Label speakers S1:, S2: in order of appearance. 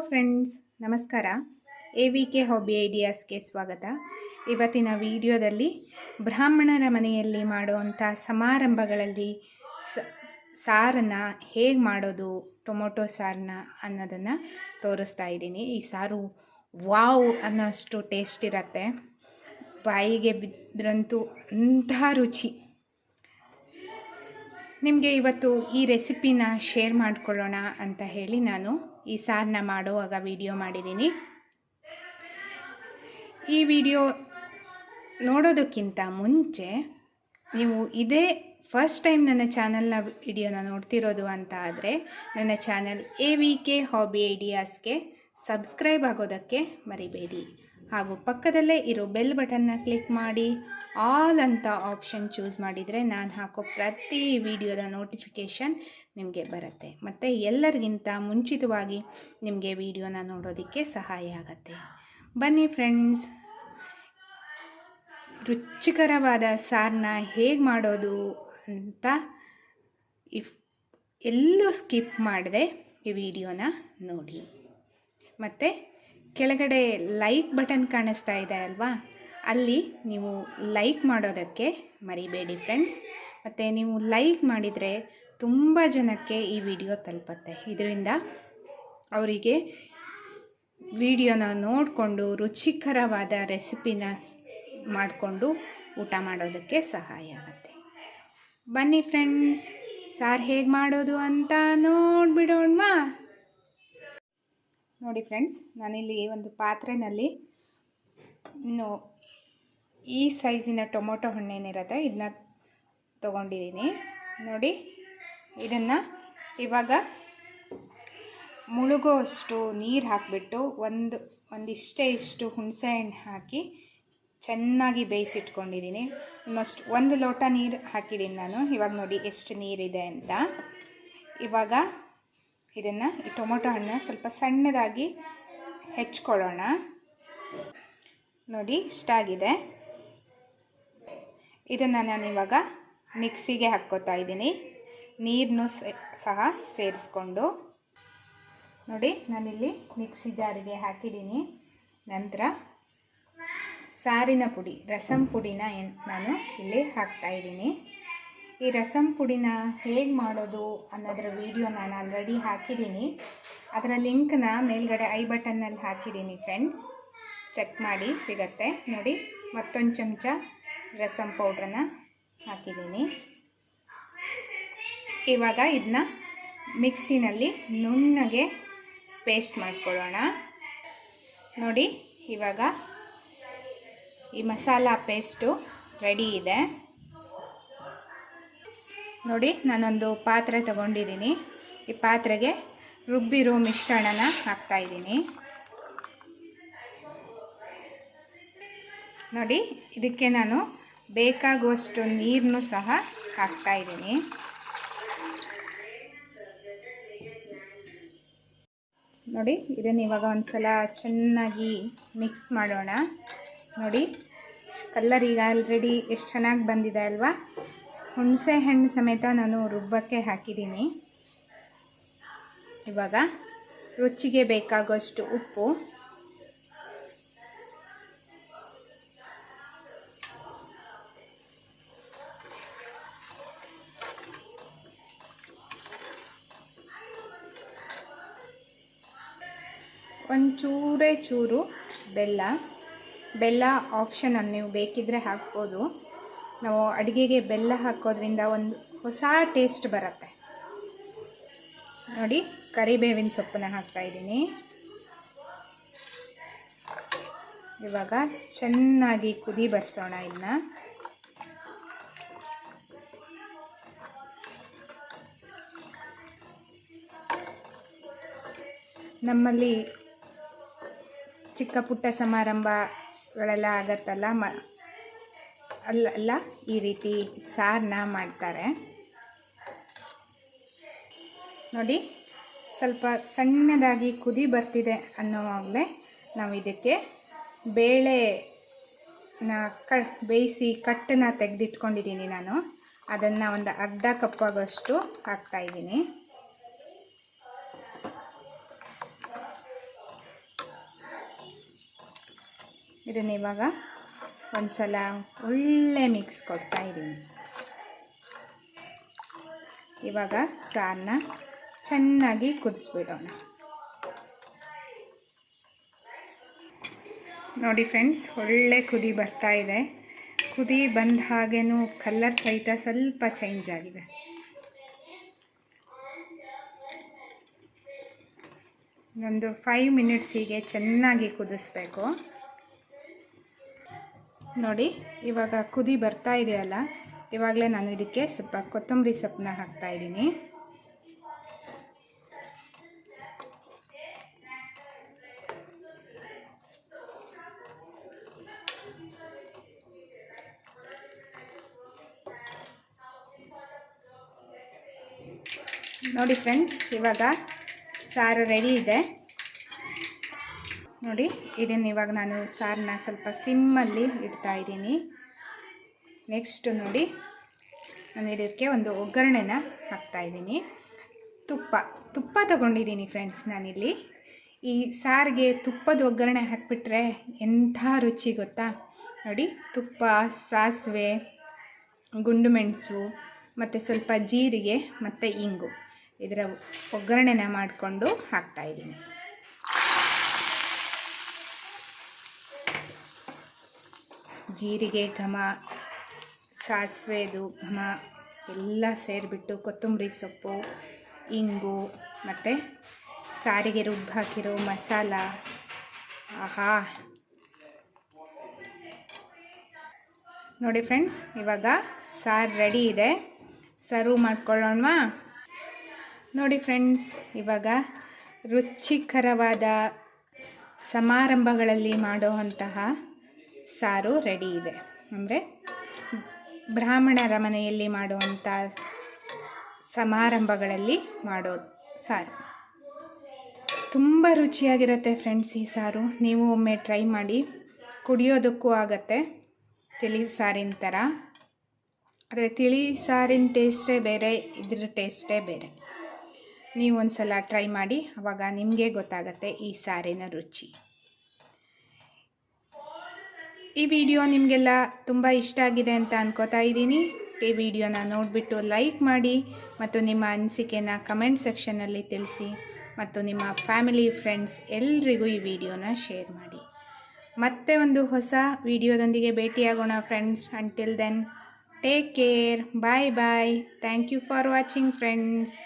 S1: Friends ನಮಸ್ಕಾರ. A V K hobby ಐಡಿಯಾಸ್ಗೆ ಸ್ವಾಗತ. ಇವತ್ತಿನ ವಿಡಿಯೋದಲ್ಲಿ ಬ್ರಾಹ್ಮಣರ ಮನೆಯಲ್ಲಿ ಮಾಡುವಂಥ ಸಮಾರಂಭಗಳಲ್ಲಿ ಸಾರನ್ನು ಹೇಗೆ ಮಾಡೋದು, ಟೊಮೊಟೊ ಸಾರನ್ನ ಅನ್ನೋದನ್ನು ತೋರಿಸ್ತಾ ಇದ್ದೀನಿ. ಈ ಸಾರು ವಾವ್ ಅನ್ನೋಷ್ಟು ಟೇಸ್ಟ್ ಇರುತ್ತೆ. ಬಾಯಿಗೆ ಬಿದ್ದರಂತೂ ಅಂತಹ ರುಚಿ. ನಿಮಗೆ ಇವತ್ತು ಈ ರೆಸಿಪಿನ ಶೇರ್ ಮಾಡಿಕೊಳ್ಳೋಣ ಅಂತ ಹೇಳಿ ನಾನು ಈ ಸಾರನ್ನ ಮಾಡುವಾಗ ವಿಡಿಯೋ ಮಾಡಿದ್ದೀನಿ. ಈ ವಿಡಿಯೋ ನೋಡೋದಕ್ಕಿಂತ ಮುಂಚೆ ನೀವು ಇದೇ ಫಸ್ಟ್ ಟೈಮ್ ನನ್ನ ಚಾನಲ್ನ ವಿಡಿಯೋನ ನೋಡ್ತಿರೋದು ಅಂತ ಆದರೆ ನನ್ನ channel A V K hobby ಐಡಿಯಾಸ್ಗೆ subscribe ಆಗೋದಕ್ಕೆ ಮರಿಬೇಡಿ. ಹಾಗೂ ಪಕ್ಕದಲ್ಲೇ ಇರೋ ಬೆಲ್ ಬಟನ್ನ ಕ್ಲಿಕ್ ಮಾಡಿ, ಆಲ್ ಅಂತ ಆಪ್ಷನ್ ಚೂಸ್ ಮಾಡಿದರೆ ನಾನು ಹಾಕೋ ಪ್ರತಿ ವಿಡಿಯೋದ ನೋಟಿಫಿಕೇಷನ್ ನಿಮಗೆ ಬರುತ್ತೆ. ಮತ್ತು ಎಲ್ಲರಿಗಿಂತ ಮುಂಚಿತವಾಗಿ ನಿಮಗೆ ವಿಡಿಯೋನ ನೋಡೋದಕ್ಕೆ ಸಹಾಯ ಆಗುತ್ತೆ. ಬನ್ನಿ ಫ್ರೆಂಡ್ಸ್, ರುಚಿಕರವಾದ ಸಾರನ್ನ ಹೇಗೆ ಮಾಡೋದು ಅಂತ ಇಫ್ ಎಲ್ಲೂ ಸ್ಕಿಪ್ ಮಾಡಿದೆ ಈ ವಿಡಿಯೋನ ನೋಡಿ. ಮತ್ತು ಕೆಳಗಡೆ ಲೈಕ್ ಬಟನ್ ಕಾಣಿಸ್ತಾ ಇದೆ ಅಲ್ವಾ? ಅಲ್ಲಿ ನೀವು ಲೈಕ್ ಮಾಡೋದಕ್ಕೆ ಮರಿಬೇಡಿ ಫ್ರೆಂಡ್ಸ್ ಮತ್ತು ನೀವು ಲೈಕ್ ಮಾಡಿದರೆ ತುಂಬ ಜನಕ್ಕೆ ಈ ವಿಡಿಯೋ ತಲುಪತ್ತೆ. ಇದರಿಂದ ಅವರಿಗೆ ವಿಡಿಯೋನ ನೋಡಿಕೊಂಡು ರುಚಿಕರವಾದ ರೆಸಿಪಿನ ಮಾಡಿಕೊಂಡು ಊಟ ಮಾಡೋದಕ್ಕೆ ಸಹಾಯ ಆಗುತ್ತೆ. ಬನ್ನಿ ಫ್ರೆಂಡ್ಸ್ ಸಾರ್ ಹೇಗೆ ಮಾಡೋದು ಅಂತ ನೋಡಿಬಿಡೋಣವಾ? ನೋಡಿ ಫ್ರೆಂಡ್ಸ್, ನಾನಿಲ್ಲಿ ಒಂದು ಪಾತ್ರೆಯಲ್ಲಿ ಇನ್ನು ಈ ಸೈಜಿನ ಟೊಮೊಟೊ ಹಣ್ಣೇನಿರುತ್ತೆ ಇದನ್ನ ತೊಗೊಂಡಿದ್ದೀನಿ. ನೋಡಿ, ಇದನ್ನು ಇವಾಗ ಮುಳುಗೋ ಅಷ್ಟು ನೀರು ಹಾಕಿಬಿಟ್ಟು ಒಂದು, ಒಂದಿಷ್ಟೇ ಇಷ್ಟು ಹುಣಸೆ ಹಣ್ಣು ಹಾಕಿ ಚೆನ್ನಾಗಿ ಬೇಯಿಸಿಟ್ಕೊಂಡಿದ್ದೀನಿ. ಆಲ್ಮೋಸ್ಟ್ ಒಂದು ಲೋಟ ನೀರು ಹಾಕಿದ್ದೀನಿ ನಾನು. ಇವಾಗ ನೋಡಿ ಎಷ್ಟು ನೀರಿದೆ ಅಂತ. ಇವಾಗ ಇದನ್ನು ಈ ಟೊಮೊಟೊ ಹಣ್ಣು ಸ್ವಲ್ಪ ಸಣ್ಣದಾಗಿ ಹೆಚ್ಕೊಳ್ಳೋಣ. ನೋಡಿ ಇಷ್ಟಾಗಿದೆ ಇದನ್ನು ನಾನು ಇವಾಗ ಮಿಕ್ಸಿಗೆ ಹಾಕ್ಕೋತಾ ಇದ್ದೀನಿ. ನೀರನ್ನು ಸಹ ಸೇರಿಸ್ಕೊಂಡು. ನೋಡಿ, ನಾನಿಲ್ಲಿ ಮಿಕ್ಸಿ ಜಾರಿಗೆ ಹಾಕಿದ್ದೀನಿ. ನಂತರ ಸಾರಿನ ಪುಡಿ, ರಸಂ ಪುಡಿನ ನಾನು ಇಲ್ಲಿ ಹಾಕ್ತಾಯಿದ್ದೀನಿ ಈ ರಸಂ ಪುಡಿನ ಹೇಗೆ ಮಾಡೋದು ಅನ್ನೋದರ ವಿಡಿಯೋ ನಾನು ಆಲ್ರೆಡಿ ಹಾಕಿದ್ದೀನಿ. ಅದರ ಲಿಂಕ್ನ ಮೇಲ್ಗಡೆ ಐ ಬಟನ್ನಲ್ಲಿ ಹಾಕಿದ್ದೀನಿ ಫ್ರೆಂಡ್ಸ್ ಚೆಕ್ ಮಾಡಿ, ಸಿಗತ್ತೆ. ನೋಡಿ, ಮತ್ತೊಂದು ಚಮಚ ರಸಂ ಪೌಡ್ರನ್ನ ಹಾಕಿದ್ದೀನಿ. ಇವಾಗ ಇದನ್ನ ಮಿಕ್ಸಿನಲ್ಲಿ ನುಣ್ಣಗೆ ಪೇಸ್ಟ್ ಮಾಡ್ಕೊಳ್ಳೋಣ. ನೋಡಿ, ಇವಾಗ ಈ ಮಸಾಲ ಪೇಸ್ಟು ರೆಡಿ ಇದೆ. ನೋಡಿ, ನಾನೊಂದು ಪಾತ್ರೆ ತಗೊಂಡಿದ್ದೀನಿ. ಈ ಪಾತ್ರೆಗೆ ರುಬ್ಬಿರೋ ಮಿಶ್ರಣನ ಹಾಕ್ತಾಯಿದ್ದೀನಿ ನೋಡಿ, ಇದಕ್ಕೆ ನಾನು ಬೇಕಾಗುವಷ್ಟು ನೀರನ್ನು ಸಹ ಹಾಕ್ತಾಯಿದ್ದೀನಿ ನೋಡಿ, ಇದನ್ನು ಇವಾಗ ಒಂದು ಸಲ ಚೆನ್ನಾಗಿ ಮಿಕ್ಸ್ ಮಾಡೋಣ. ನೋಡಿ, ಕಲ್ಲರ್ ಈಗ ಆಲ್ರೆಡಿ ಎಷ್ಟು ಚೆನ್ನಾಗಿ ಬಂದಿದೆ ಅಲ್ವಾ? ಹುಣಸೆ ಹಣ್ಣು ಸಮೇತ ನಾನು ರುಬ್ಬಕ್ಕೆ ಹಾಕಿದ್ದೀನಿ. ಇವಾಗ ರುಚಿಗೆ ಬೇಕಾಗುವಷ್ಟು ಉಪ್ಪು. ಒಂಚೂರೇ ಚೂರು ಬೆಲ್ಲ. ಬೆಲ್ಲ ಆಪ್ಷನನ್ನು ನೀವು ಬೇಕಿದ್ದರೆ ಹಾಕ್ಬೋದು. ನಾವು ಅಡುಗೆಗೆ ಬೆಲ್ಲ ಹಾಕೋದ್ರಿಂದ ಒಂದು ಹೊಸ ಟೇಸ್ಟ್ ಬರುತ್ತೆ. ನೋಡಿ, ಕರಿಬೇವಿನ ಸೊಪ್ಪನ್ನ ಹಾಕ್ತಾಯಿದ್ದೀನಿ ಇವಾಗ ಚೆನ್ನಾಗಿ ಕುದಿ ಬರ್ಸೋಣ ಇದನ್ನ ನಮ್ಮಲ್ಲಿ ಚಿಕ್ಕ ಪುಟ್ಟ ಸಮಾರಂಭಗಳೆಲ್ಲ ಆಗತ್ತಲ್ಲ ಮ ಅಲ್ಲ ಅಲ್ಲ, ಈ ರೀತಿ ಸಾರನ್ನ ಮಾಡ್ತಾರೆ. ನೋಡಿ, ಸ್ವಲ್ಪ ಸಣ್ಣದಾಗಿ ಕುದಿ ಬರ್ತಿದೆ ಅನ್ನೋವಾಗಲೇ ನಾವು ಇದಕ್ಕೆ ಬೇಳೆ ಕ, ಬೇಯಿಸಿ ಕಟ್ಟನ್ನ ತೆಗೆದಿಟ್ಕೊಂಡಿದ್ದೀನಿ ನಾನು. ಅದನ್ನು ಒಂದು ಅರ್ಧ ಕಪ್ಪಾಗಷ್ಟು ಹಾಕ್ತಾಯಿದ್ದೀನಿ ಇದನ್ನು ಇವಾಗ ಒಂದು ಸಲ ಒಳ್ಳೆ ಮಿಕ್ಸ್ ಕೊಡ್ತಾ ಇದ್ದೀನಿ. ಇವಾಗ ಸಾರನ್ನ ಚೆನ್ನಾಗಿ ಕುದಿಸ್ಬಿಡೋಣ. ನೋಡಿ ಫ್ರೆಂಡ್ಸ್ ಒಳ್ಳೆ ಕುದಿ ಬರ್ತಾ ಇದೆ. ಕುದಿ ಬಂದ ಹಾಗೇನೂ ಕಲರ್ ಸಹಿತ ಸ್ವಲ್ಪ ಚೇಂಜ್ ಆಗಿದೆ. ಒಂದು ಫೈವ್ ಮಿನಿಟ್ಸಿಗೆ ಚೆನ್ನಾಗಿ ಕುದಿಸ್ಬೇಕು. ನೋಡಿ, ಇವಾಗ ಕುದಿ ಬರ್ತಾ ಇದೆಯಲ್ಲ, ಇವಾಗಲೇ ನಾನು ಇದಕ್ಕೆ ಸ್ವಲ್ಪ ಕೊತ್ತಂಬರಿ ಸೊಪ್ಪನ್ನ ಹಾಕ್ತಾ ಇದ್ದೀನಿ. ನೋಡಿ ಫ್ರೆಂಡ್ಸ್ ಇವಾಗ ಸಾರು ರೆಡಿ ಇದೆ. ನೋಡಿ, ಇದನ್ನು ಇವಾಗ ನಾನು ಸಾರನ್ನ ಸ್ವಲ್ಪ ಸಿಮ್ಮಲ್ಲಿ ಇಡ್ತಾ ಇದ್ದೀನಿ. ನೆಕ್ಸ್ಟು ನೋಡಿ, ನಾನು ಇದಕ್ಕೆ ಒಂದು ಒಗ್ಗರಣೆನ ಹಾಕ್ತಾ ಇದ್ದೀನಿ. ತುಪ್ಪ ತುಪ್ಪ ತಗೊಂಡಿದ್ದೀನಿ ಫ್ರೆಂಡ್ಸ್ ನಾನಿಲ್ಲಿ. ಈ ಸಾರಿಗೆ ತುಪ್ಪದ ಒಗ್ಗರಣೆ ಹಾಕಿಬಿಟ್ರೆ ಎಂಥ ರುಚಿ ಗೊತ್ತಾ? ನೋಡಿ, ತುಪ್ಪ, ಸಾಸಿವೆ, ಗುಂಡು ಮೆಣಸು, ಮತ್ತು ಸ್ವಲ್ಪ ಜೀರಿಗೆ, ಮತ್ತು ಇಂಗು. ಇದರ ಒಗ್ಗರಣೆನ ಮಾಡಿಕೊಂಡು ಹಾಕ್ತಾಯಿದ್ದೀನಿ ಜೀರಿಗೆ, ಘಮ ಸಾಸಿವೆದು ಘಮ ಎಲ್ಲ ಸೇರಿಬಿಟ್ಟು ಕೊತ್ತಂಬರಿ ಸೊಪ್ಪು, ಇಂಗು ಮತ್ತು ಸಾರಿಗೆ ರುಬ್ಬಿ ಹಾಕಿರೋ ಮಸಾಲ. ಆಹಾ. ನೋಡಿ ಫ್ರೆಂಡ್ಸ್, ಇವಾಗ ಸಾರು ರೆಡಿ ಇದೆ. ಸರ್ವ್ ಮಾಡ್ಕೊಳ್ಳೋಣವಾ? ನೋಡಿ ಫ್ರೆಂಡ್ಸ್, ಇವಾಗ ರುಚಿಕರವಾದ ಸಮಾರಂಭಗಳಲ್ಲಿ ಮಾಡುವಂತಹ ಸಾರು ರೆಡಿ ಇದೆ. ಅಂದರೆ ಬ್ರಾಹ್ಮಣರ ಮನೆಯಲ್ಲಿ ಮಾಡುವಂಥ ಸಮಾರಂಭಗಳಲ್ಲಿ ಮಾಡೋ ಸಾರು. ತುಂಬ ರುಚಿಯಾಗಿರುತ್ತೆ ಫ್ರೆಂಡ್ಸ್ ಈ ಸಾರು. ನೀವು ಒಮ್ಮೆ ಟ್ರೈ ಮಾಡಿ ಕುಡಿಯೋದಕ್ಕೂ ಆಗತ್ತೆ. ತಿಳಿ ಸಾರಿನ ಥರ. ಆದರೆ ತಿಳಿ ಸಾರಿನ ಟೇಸ್ಟೇ ಬೇರೆ, ಇದ್ರ ಟೇಸ್ಟೇ ಬೇರೆ. ನೀವು ಒಂದು ಸಲ ಟ್ರೈ ಮಾಡಿ ಆವಾಗ ನಿಮಗೆ ಗೊತ್ತಾಗತ್ತೆ ಈ ಸಾರಿನ ರುಚಿ. ಈ ವಿಡಿಯೋ ನಿಮಗೆಲ್ಲ ತುಂಬ ಇಷ್ಟ ಆಗಿದೆ ಅಂತ ಅನ್ಕೋತಾ ಇದ್ದೀನಿ. ಈ ವಿಡಿಯೋನ ನೋಡಿಬಿಟ್ಟು ಲೈಕ್ ಮಾಡಿ ಮತ್ತು ನಿಮ್ಮ ಅನಿಸಿಕೆನ ಕಮೆಂಟ್ ಸೆಕ್ಷನಲ್ಲಿ ತಿಳಿಸಿ ಮತ್ತು ನಿಮ್ಮ ಫ್ಯಾಮಿಲಿ ಫ್ರೆಂಡ್ಸ್ ಎಲ್ರಿಗೂ ಈ ವಿಡಿಯೋನ ಶೇರ್ ಮಾಡಿ. ಮತ್ತೆ ಒಂದು ಹೊಸ ವಿಡಿಯೋದೊಂದಿಗೆ ಭೇಟಿಯಾಗೋಣ friends until then take care bye bye thank you for watching friends